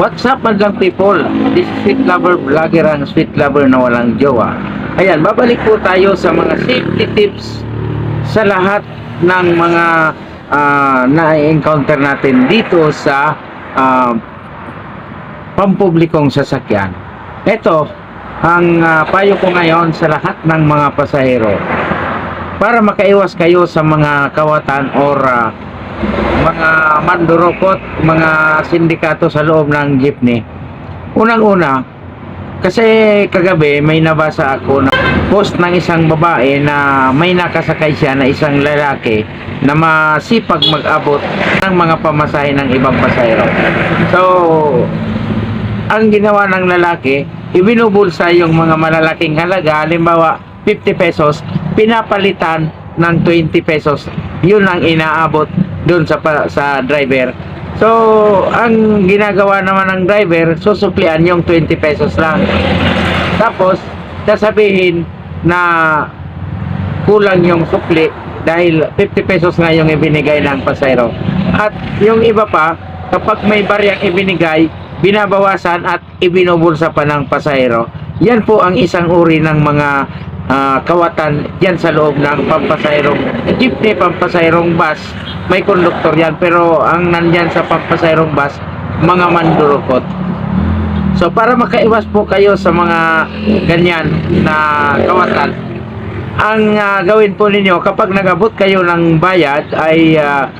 What's up madlang people? This is Sweet Lover Vlogger ang Sweet Lover na walang jowa. Ayan, babalik po tayo sa mga safety tips sa lahat ng mga ah, na-encounter natin dito sa ah, pampublikong sasakyan. Ito, ang ah, payo ko ngayon sa lahat ng mga pasahero para makaiwas kayo sa mga kawatan or ah, mga mandurokot, mga sindikato sa loob ng jeepney. Unang-una, kasi kagabi may nabasa ako na post ng isang babae na may nakasakay siya na isang lalaki na masipag mag-abot ng mga pamasahe ng ibang pasahero. So, ang ginawa ng lalaki, ibinubulsa yung mga malalaking halaga, halimbawa 50 pesos, pinapalitan ng 20 pesos. Yun ang inaabot doon sa sa driver. So, ang ginagawa naman ng driver, susuklian yung 20 pesos lang. Tapos, sasabihin na kulang yung sukli dahil 50 pesos nga yung ibinigay ng pasayro. At yung iba pa, kapag may baryang ibinigay, binabawasan at ibinubulsa pa ng pasayro. Yan po ang isang uri ng mga ah, kawatan yan sa loob ng pampasayrong jeepney, pampasayrong bus. May konduktor yan pero ang nandyan sa pampasayrong bus, mga mandurukot. So para makaiwas po kayo sa mga ganyan na kawatan, ang ah, gawin po ninyo kapag nagabot kayo ng bayad ay ah,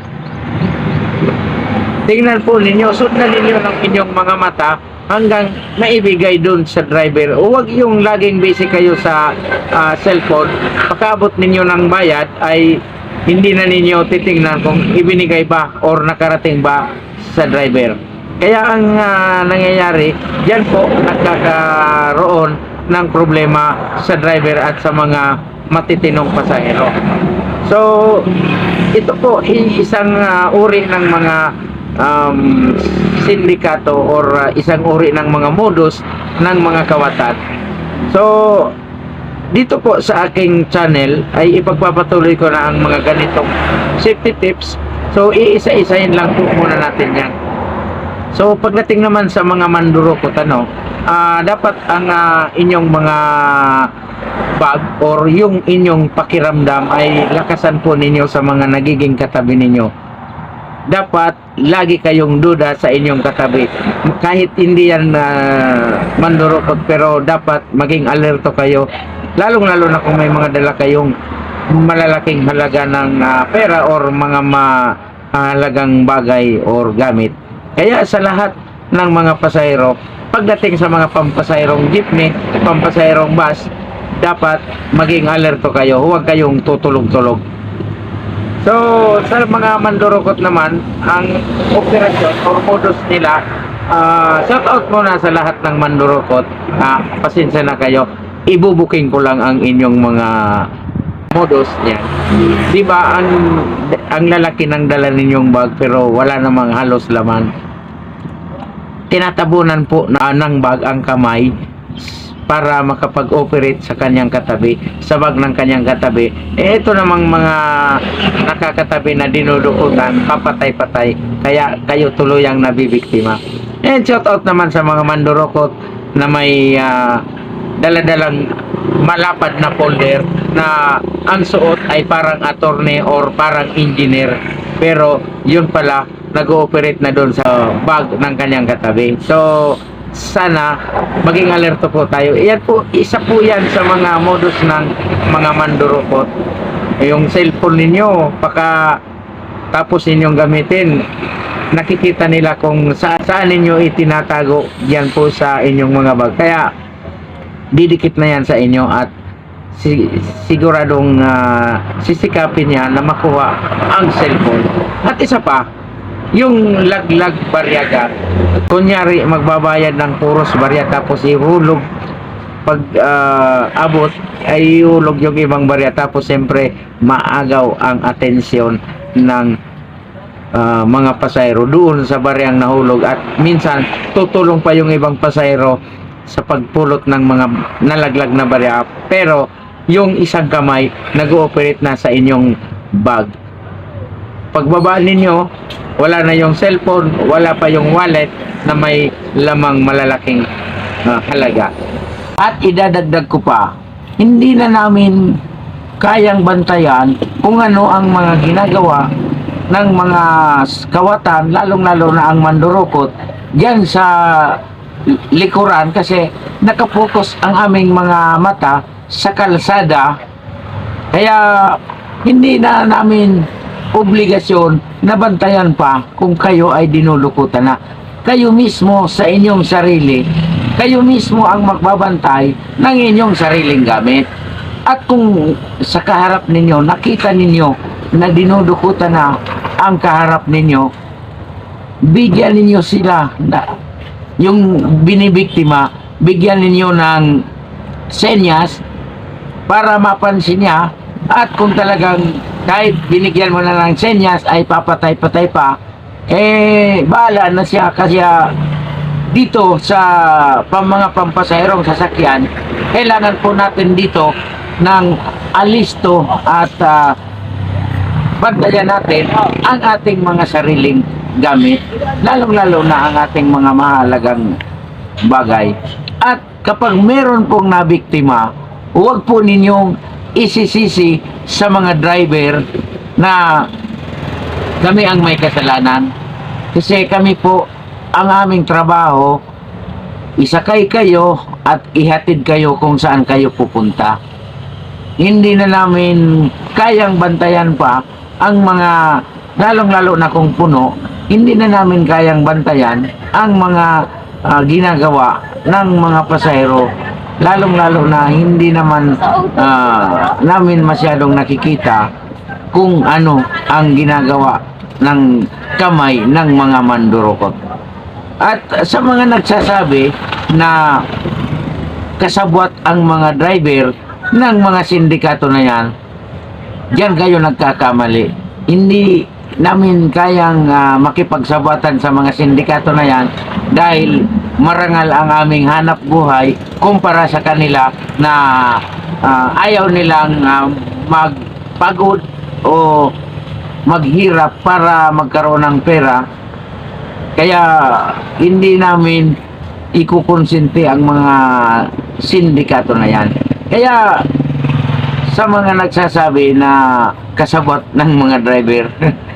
tingnan po ninyo, sundan ninyo ng inyong mga mata hanggang maibigay dun sa driver. Huwag yung laging busy kayo sa ah, cellphone. Pagkaabot ninyo ng bayad ay hindi na ninyo titingnan kung ibinigay ba or nakarating ba sa driver. Kaya ang ah, nangyayari, yan po nagkakaroon ng problema sa driver at sa mga matitinong pasahero. So, ito po isang ah, uri ng mga um, sindikato or ah, isang uri ng mga modus ng mga kawatan. So, dito po sa aking channel ay ipagpapatuloy ko na ang mga ganitong safety tips. So, iisa-isahin lang po muna natin yan. So, pagdating naman sa mga mandurukot, ano, ah, dapat ang ah, inyong mga bag or yung inyong pakiramdam ay lakasan po ninyo sa mga nagiging katabi ninyo. Dapat lagi kayong duda sa inyong katabi. Kahit hindi yan uh, mandurukot pero dapat maging alerto kayo. Lalong-lalo na kung may mga dala kayong malalaking halaga ng ah, pera or mga mahalagang bagay or gamit. Kaya sa lahat ng mga pasahero, pagdating sa mga pampasaherong jeepney, pampasaherong bus, dapat maging alerto kayo. Huwag kayong tutulog-tulog. So, sa mga mandurukot naman, ang operasyon or modus nila, ah, shout out muna sa lahat ng mandurukot. Ah, pasensya na kayo. Ibubuking ko lang ang inyong mga modus niya. Di ba ang ang lalaki ng dala ninyong bag pero wala namang halos laman. Tinatabunan po na ng bag ang kamay para makapag-operate sa kanyang katabi, sa bag ng kanyang katabi. Eh, ito namang mga nakakatabi na dinudukutan, papatay-patay, kaya kayo tuluyang nabibiktima. And shout out naman sa mga mandurokot na may ah, daladalang malapad na folder na ang suot ay parang attorney or parang engineer pero yun pala nag-ooperate na doon sa bag ng kanyang katabi so sana maging alerto po tayo. Yan po isa po yan sa mga modus ng mga mandurukot yung cellphone ninyo paka tapos ninyong gamitin. Nakikita nila kung sa saan ninyo itinatago yan po sa inyong mga bag. Kaya didikit na yan sa inyo at si, siguradong ah, sisikapin niya na makuha ang cellphone. At isa pa, yung laglag baryaga, kunyari magbabayad ng puros barya tapos ihulog pag ah, abot ay ihulog yung ibang barya tapos siyempre maagaw ang atensyon ng ah, mga pasayro doon sa baryang nahulog at minsan tutulong pa yung ibang pasayro sa pagpulot ng mga nalaglag na barya. Pero yung isang kamay nag-ooperate na sa inyong bag pagbaba ninyo, wala na yung cellphone, wala pa yung wallet na may lamang malalaking ah, halaga. At idadagdag ko pa, hindi na namin kayang bantayan kung ano ang mga ginagawa ng mga kawatan, lalong-lalo na ang mandurukot, diyan sa likuran kasi nakapokus ang aming mga mata sa kalsada kaya hindi na namin obligasyon na bantayan pa kung kayo ay dinulukutan na. Kayo mismo sa inyong sarili, kayo mismo ang magbabantay ng inyong sariling gamit. At kung sa kaharap ninyo, nakita ninyo na dinudukutan na ang kaharap ninyo, bigyan ninyo sila na yung binibiktima, bigyan ninyo ng senyas para mapansin niya at kung talagang kahit binigyan mo na ng senyas ay papatay-patay pa eh bahala na siya kasi ah, dito sa pang mga pampasaherong sasakyan kailangan po natin dito ng alisto at ah, bantayan natin ang ating mga sariling gamit lalong-lalo na ang ating mga mahalagang bagay. At kapag meron pong nabiktima huwag po ninyong isisisi sa mga driver na kami ang may kasalanan. Kasi kami po ang aming trabaho isakay kayo at ihatid kayo kung saan kayo pupunta. Hindi na namin kayang bantayan pa ang mga lalong-lalo na kung puno, hindi na namin kayang bantayan ang mga ah, ginagawa ng mga pasahero lalong-lalo na hindi naman ah, namin masyadong nakikita kung ano ang ginagawa ng kamay ng mga mandurukot. At sa mga nagsasabi na kasabwat ang mga driver ng mga sindikato na yan, diyan kayo nagkakamali. Hindi namin kayang ah, makipagsabatan sa mga sindikato na yan dahil marangal ang aming hanap buhay kumpara sa kanila na ah, ayaw nilang ah, magpagod o maghirap para magkaroon ng pera kaya hindi namin ikukonsinti ang mga sindikato na yan. Kaya sa mga nagsasabi na kasabot ng mga driver,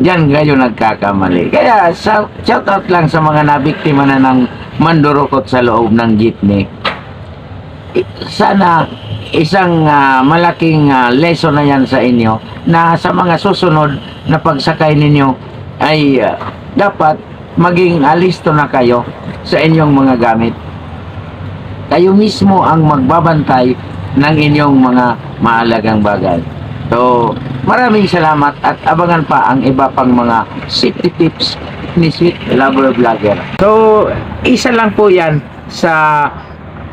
diyan kayo nagkakamali. Kaya shout out lang sa mga nabiktima na ng mandurukot sa loob ng jeepney. Sana isang ah, malaking ah, lesson na yan sa inyo na sa mga susunod na pagsakay ninyo ay ah, dapat maging alisto na kayo sa inyong mga gamit. Kayo mismo ang magbabantay ng inyong mga mahalagang bagay. So, maraming salamat at abangan pa ang iba pang mga safety tips ni Sweet Lover Vlogger. So, isa lang po yan sa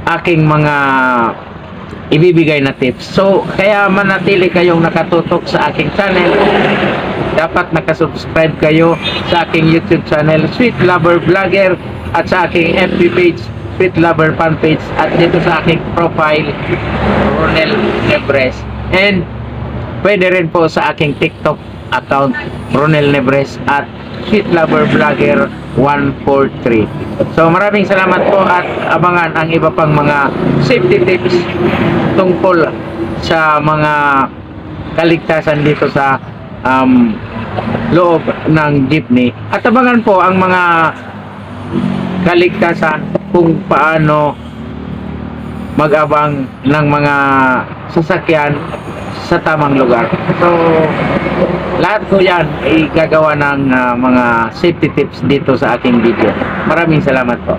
aking mga ibibigay na tips. So, kaya manatili kayong nakatutok sa aking channel. Dapat nakasubscribe kayo sa aking YouTube channel, Sweet Lover Vlogger, at sa aking FB page, Sweet Lover Fan Page, at dito sa aking profile, Ronel Nebres. And pwede rin po sa aking TikTok account, Ronel Nebres, at Sweet Lover Vlogger 143. So maraming salamat po at abangan ang iba pang mga safety tips tungkol sa mga kaligtasan dito sa um, loob ng jeepney. At abangan po ang mga kaligtasan kung paano mag-abang ng mga sasakyan sa tamang lugar. So, lahat ko yan ay gagawa ng ah, mga safety tips dito sa aking video. Maraming salamat po.